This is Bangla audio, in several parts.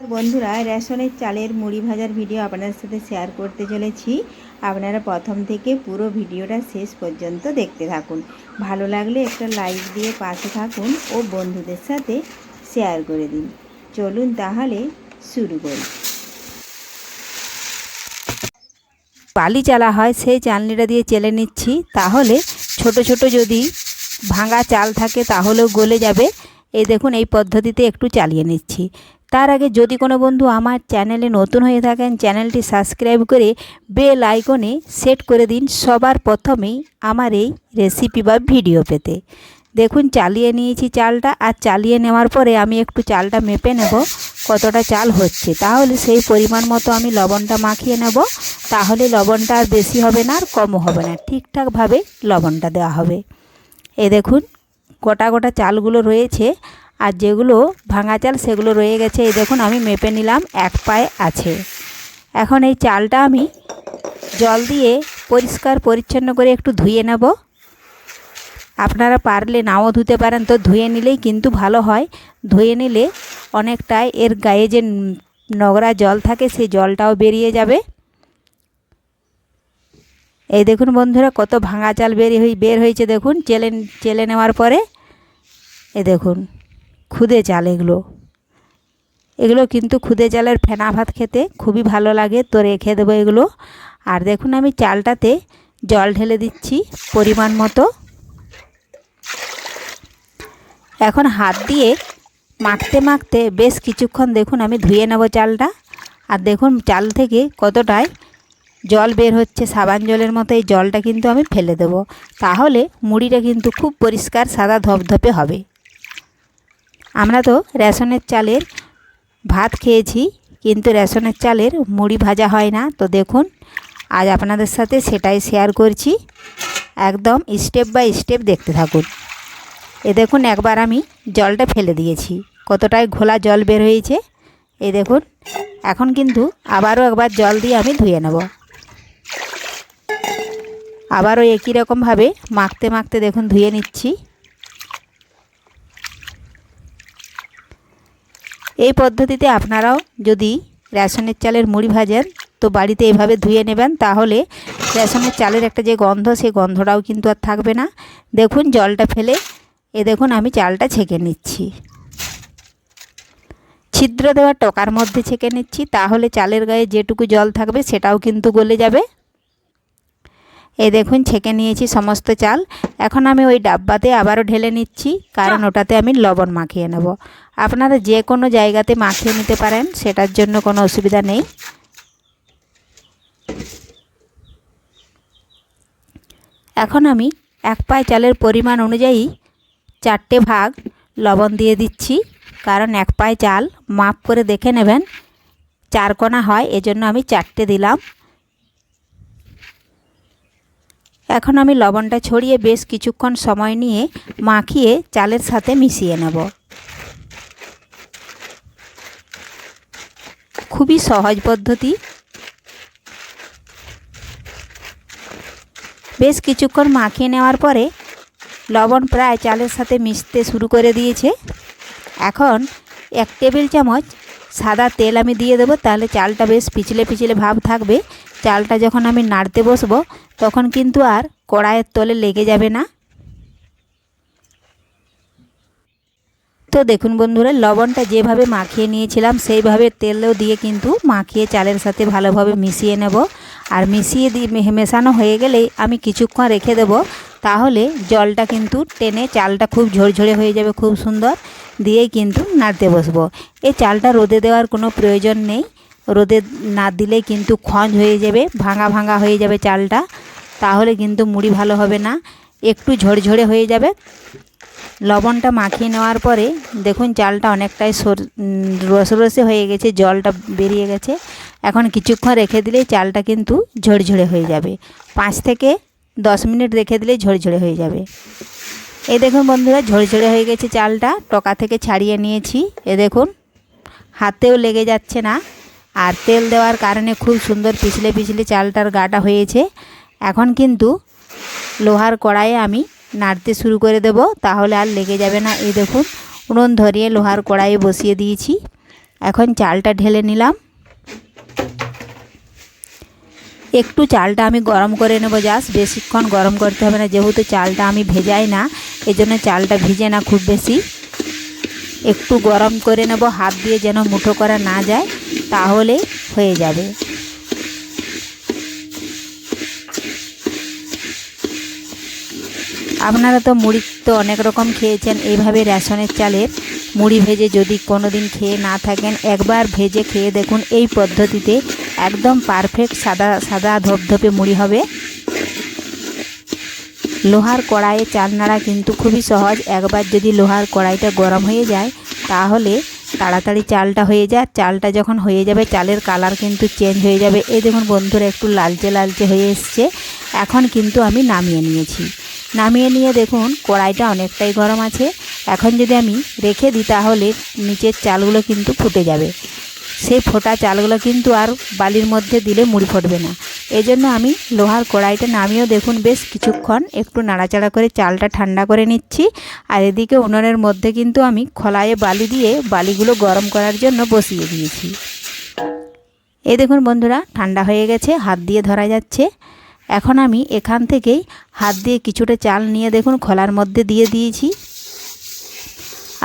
বন্ধুরা, রেশনের চালের মুড়ি ভাজার ভিডিও আপনাদের সাথে শেয়ার করতে চলেছি। আপনারা প্রথম থেকে পুরো ভিডিওটা শেষ পর্যন্ত দেখতে থাকুন। ভালো লাগলে একটা লাইক দিয়ে পাশে থাকুন ও বন্ধুদের সাথে শেয়ার করে দিন। চলুন তাহলে শুরু করি। বালি চালা হয়, সেই চালনিটা দিয়ে চেলে নিচ্ছি। তাহলে ছোট ছোট যদি ভাঙা চাল থাকে, তাহলেও গলে যাবে। এই দেখুন, এই পদ্ধতিতে একটু চালিয়ে নিচ্ছি। তার আগে যদি কোনো বন্ধু আমার চ্যানেলে নতুন হয়ে থাকেন, চ্যানেলটি সাবস্ক্রাইব করে বেল আইকনে সেট করে দিন সবার প্রথমেই আমার এই রেসিপি বা ভিডিও পেতে। দেখুন, চালিয়ে নিয়েছি চালটা আর চালিয়ে নেওয়ার পরে আমি একটু চালটা মেপে নেব কতটা চাল হচ্ছে। তাহলে সেই পরিমাণ মতো আমি লবণটা মাখিয়ে নেব। তাহলে লবণটা আর বেশি হবে না আর কমও হবে না। ঠিকঠাকভাবে লবণটা দেওয়া হবে। এ দেখুন, গোটা গোটা চালগুলো রয়েছে। আর যেগুলো ভাঙা চাল, সেগুলো রয়ে গেছে। এই দেখুন, আমি মেপে নিলাম, এক পায়ে আছে। এখন এই চালটা আমি জল দিয়ে পরিষ্কার পরিচ্ছন্ন করে একটু ধুয়ে নেব। আপনারা পারলে নাও ধুতে পারেন, তো ধুয়ে নিলেই কিন্তু ভালো হয়। ধুয়ে নিলে অনেকটাই এর গায়ে যে নোংরা জল থাকে, সেই জলটাও বেরিয়ে যাবে। এই দেখুন বন্ধুরা, কত ভাঙা চাল বের হয়ে বের হয়েছে দেখুন, চেলে চেলে নেওয়ার পরে। এ দেখুন। খুদে চাল এগুলো। এগুলো কিন্তু খুদে চালের ফেনা ভাত খেতে খুবই ভালো লাগে। তো রেখে দেবো এগুলো। আর দেখুন আমি চালটাতে জল ঢেলে দিচ্ছি পরিমাণ মতো। এখন হাত দিয়ে মাখতে মাখতে বেশ কিছুক্ষণ দেখুন আমি ধুয়ে নেব চালটা। আর দেখুন চাল থেকে কতটাই জল বের হচ্ছে, সাবান জলের মতো এই জলটা কিন্তু আমি ফেলে দেব। তাহলে মুড়িটা কিন্তু খুব পরিষ্কার, সাদা ধপধপে হবে। আমরা তো রেশনের চালের ভাত খেয়েছি, কিন্তু রেশনের চালের মুড়ি ভাজা হয় না। তো দেখুন, আজ আপনাদের সাথে সেটাই শেয়ার করছি। একদম স্টেপ বাই স্টেপ দেখতে থাকুন। এ দেখুন, একবার আমি জলটা ফেলে দিয়েছি। কতটাই ঘোলা জল বের হয়েছে। এই দেখুন, এখন কিন্তু আবারও একবার জল দিয়ে আমি ধুয়ে নেব। আবারও একই রকমভাবে মাখতে মাখতে দেখুন, ধুয়ে নিচ্ছি। এই পদ্ধতিতে আপনারাও যদি রেশনের চালের মুড়ি ভাজেন তো বাড়িতে এভাবে ধুয়ে নেবেন তাহলে রেশনের চালের একটা যে গন্ধ সেই গন্ধটাও কিন্তু আর থাকবে না। দেখুন জলটা ফেলে এ দেখুন আমি চালটা ছেঁকে নিচ্ছি। ছিদ্র দেওয়া টকার মধ্যে ছেঁকে নিচ্ছি তাহলে চালের গায়ে যেটুকু জল থাকবে সেটাও কিন্তু গলে যাবে। এ দেখুন ছেঁকে নিয়েছি সমস্ত চাল। এখন আমি ওই ডাব্বাতে আবারও ঢেলে নিচ্ছি কারণ ওটাতে আমি লবণ মাখিয়ে নেব। আপনারা যে কোনো জায়গাতে মাখিয়ে নিতে পারেন, সেটার জন্য কোনো অসুবিধা নেই। এখন আমি এক পায়ে চালের পরিমাণ অনুযায়ী চারটে ভাগ লবণ দিয়ে দিচ্ছি, কারণ এক পায়ে চাল মাপ করে দেখে নেবেন, চার কোনা হয়, এজন্য আমি চারটে দিলাম। এখন আমি লবণটা ছড়িয়ে বেশ কিছুক্ষণ সময় নিয়ে মাখিয়ে চালের সাথে মিশিয়ে নেব। খুবই সহজ পদ্ধতি। বেশ কিছুক্ষণ মাখিয়ে নেওয়ার পরে লবণ প্রায় চালের সাথে মিশতে শুরু করে দিয়েছে। এখন এক টেবিল চামচ সাদা তেল আমি দিয়ে দেবো, তাহলে চালটা বেশ পিছলে পিছলে ভাব থাকবে। চালটা যখন আমি নাড়তে বসবো, তখন কিন্তু আর কড়াইয়ের তলে লেগে যাবে না। তো দেখুন বন্ধুরা, লবণটা যেভাবে মাখিয়ে নিয়েছিলাম, সেইভাবে তেলও দিয়ে কিন্তু মাখিয়ে চালের সাথে ভালোভাবে মিশিয়ে নেব। আর মিশিয়ে দিয়ে মেশানো হয়ে গেলেই আমি কিছুক্ষণ রেখে দেব। তাহলে জলটা কিন্তু টেনে চালটা খুব ঝরঝরে হয়ে যাবে, খুব সুন্দর। দিয়েই কিন্তু নাড়তে বসবো। এই চালটা রোদে দেওয়ার কোনো প্রয়োজন নেই। রোদে না দিলে কিন্তু খঞ্জ হয়ে যাবে, ভাঙা ভাঙা হয়ে যাবে চালটা। তাহলে কিন্তু মুড়ি ভালো হবে না। একটু ঝরঝরে হয়ে যাবে। লবণটা মাখিয়ে নেওয়ার পরে দেখুন চালটা অনেকটাই সর রসে রসে হয়ে গেছে, জলটা বেরিয়ে গেছে। এখন কিছুক্ষণ রেখে দিলেই চালটা কিন্তু ঝরঝরে হয়ে যাবে। পাঁচ থেকে দশ মিনিট রেখে দিলেই ঝরঝরে হয়ে যাবে। এই দেখুন বন্ধুরা, ঝরঝরে হয়ে গেছে চালটা। টকা থেকে ছাড়িয়ে নিয়েছি। এ দেখুন, হাতেও লেগে যাচ্ছে না। আর তেল দেওয়ার কারণে খুব সুন্দর পিছলে পিছলে চালটার গাটা হয়েছে। এখন কিন্তু লোহার কড়াইয়ে আমি নাড়তে শুরু করে দেব, তাহলে আর লেগে যাবে না। এই দেখুন, উনুন ধরিয়ে লোহার কড়াইয়ে বসিয়ে দিয়েছি। এখন চালটা ঢেলে নিলাম। একটু চালটা আমি গরম করে নেব জাস্ট, বেশিক্ষণ গরম করতে হবে না, যেহেতু চালটা আমি ভেজাই না, এজন্য চালটা ভিজে না খুব বেশি। একটু গরম করে নেব, হাত দিয়ে যেন মুঠো করা না যায়, তাহলে হয়ে যাবে। আপনারা তো মুড়ি তো অনেক রকম খেয়েছেন, এইভাবে রেশনের চালের মুড়ি ভেজে যদি কোনো দিন খেয়ে না থাকেন, একবার ভেজে খেয়ে দেখুন, এই পদ্ধতিতে একদম পারফেক্ট সাদা সাদা ধপধপে মুড়ি হবে। লোহার কড়াইয়ে চাল নাড়া কিন্তু খুবই সহজ, একবার যদি লোহার কড়াইটা গরম হয়ে যায়, তাহলে তাড়াতাড়ি চালটা হয়ে যায় চালটা যখন হয়ে যাবে, চালের কালার কিন্তু চেঞ্জ হয়ে যাবে। এই দেখুন বন্ধুরা, একটু লালচে লালচে হয়ে এসছে। এখন কিন্তু আমি নামিয়ে নিয়েছি। নামিয়ে নিয়ে দেখুন, কড়াইটা অনেকটাই গরম আছে। এখন যদি আমি রেখে দিই, তাহলে নিচের চালগুলো কিন্তু ফুটে যাবে। সেই ফোটা চালগুলো কিন্তু আর বালির মধ্যে দিলে মুড়ি ফুটবে না। এই জন্য আমি লোহার কড়াইটা নামিয়েও দেখুন, বেশ কিছুক্ষণ একটু নাড়াচাড়া করে চালটা ঠান্ডা করে নিচ্ছি। আর এদিকে উনুনের মধ্যে কিন্তু আমি খোলায়ে বালি দিয়ে বালিগুলো গরম করার জন্য বসিয়ে দিয়েছি। এই দেখুন বন্ধুরা, ঠান্ডা হয়ে গেছে, হাত দিয়ে ধরা যাচ্ছে। এখন আমি এখান থেকেই হাত দিয়ে কিছুটা চাল নিয়ে দেখুন খোলার মধ্যে দিয়ে দিয়েছি।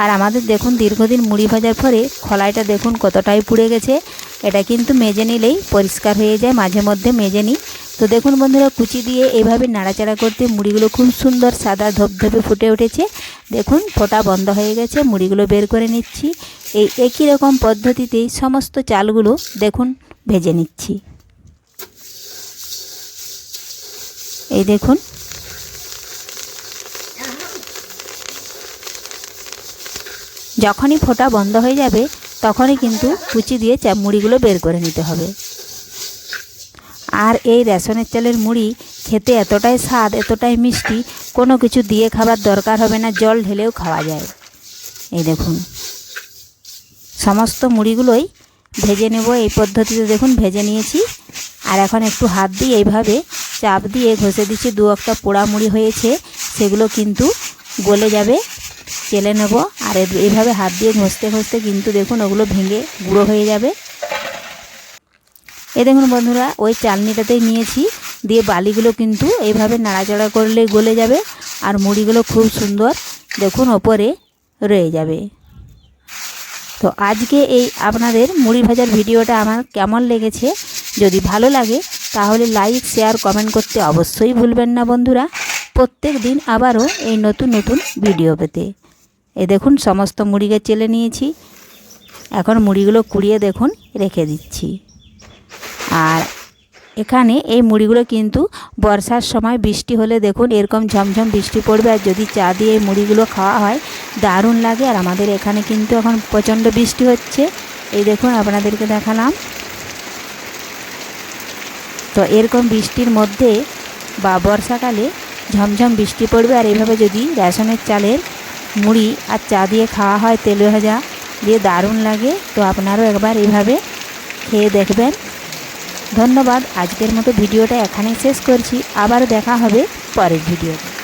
আর আমাদের দেখুন দীর্ঘদিন মুড়ি ভাজার পরে খলাইটা দেখুন কতটাই পুড়ে গেছে। এটা কিন্তু মেজে নিলেই পরিষ্কার হয়ে যায়, মাঝে মধ্যে মেজে নিই। তো দেখুন বন্ধুরা, কুচি দিয়ে এইভাবে নাড়াচাড়া করতে মুড়িগুলো খুব সুন্দর সাদা ধপধপে ফুটে উঠেছে। দেখুন, ফোটা বন্ধ হয়ে গেছে, মুড়িগুলো বের করে নিচ্ছি। এই একই রকম পদ্ধতিতেই সমস্ত চালগুলো দেখুন ভেজে নিচ্ছি। এই দেখুন। যখনই ফোটা বন্ধ হয়ে যাবে, তখনই কিন্তু কুচি দিয়ে মুড়িগুলো বের করে নিতে হবে। আর এই রেশনের চালের মুড়ি খেতে এতটাই স্বাদ, এতটাই মিষ্টি, কোনো কিছু দিয়ে খাবার দরকার হবে না, জল ঢেলেও খাওয়া যায়। এই দেখুন। সমস্ত মুড়িগুলোই ভেজে নেব এই পদ্ধতিতে। দেখুন, ভেজে নিয়েছি। আর এখন একটু হাত দিয়ে এইভাবে চাপ দিয়ে ঘষে দিচ্ছি, দু একটা পোড়া মুড়ি হয়েছে, সেগুলো কিন্তু গলে যাবে, চেলে নেব। আর এইভাবে হাত দিয়ে ঘষতে ঘষতে কিন্তু দেখুন ওগুলো ভেঙে গুঁড়ো হয়ে যাবে। এ দেখুন বন্ধুরা, ওই চালনিটাতেই নিয়েছি, দিয়ে বালিগুলো কিন্তু এইভাবে নাড়াচাড়া করলে গলে যাবে, আর মুড়িগুলো খুব সুন্দর দেখুন ওপরে রয়ে যাবে। তো আজকে এই আপনাদের মুড়ি ভাজার ভিডিওটা আমার কেমন লেগেছে, যদি ভালো লাগে তাহলে লাইক শেয়ার কমেন্ট করতে অবশ্যই ভুলবেন না বন্ধুরা। প্রত্যেক দিন আবারও এই নতুন নতুন ভিডিও পেতে। এ দেখুন, সমস্ত মুড়িকে চেলে নিয়েছি। এখন মুড়িগুলো কুড়িয়ে দেখুন, রেখে দিচ্ছি। আর এখানে এই মুড়িগুলো কিন্তু বর্ষার সময় বৃষ্টি হলে দেখুন, এরকম ঝমঝম বৃষ্টি পড়বে। আর যদি চা দিয়ে এই মুড়িগুলো খাওয়া হয়, দারুণ লাগে। আর আমাদের এখানে কিন্তু এখন প্রচণ্ড বৃষ্টি হচ্ছে। এই দেখুন, আপনাদেরকে দেখালাম। তো এরকম বৃষ্টির মধ্যে বা বর্ষাকালে ঝমঝম বৃষ্টি পড়বে আর এইভাবে যদি রেশনের চালের মুড়ি আর চা দিয়ে খাওয়া হয়, তেলে ভাজা দিয়ে দারুণ লাগে। তো আপনারও একবার এভাবে খেয়ে দেখবেন। ধন্যবাদ। আজকের মতো ভিডিওটা এখানেই শেষ করছি। আবার দেখা হবে পরের ভিডিওতে।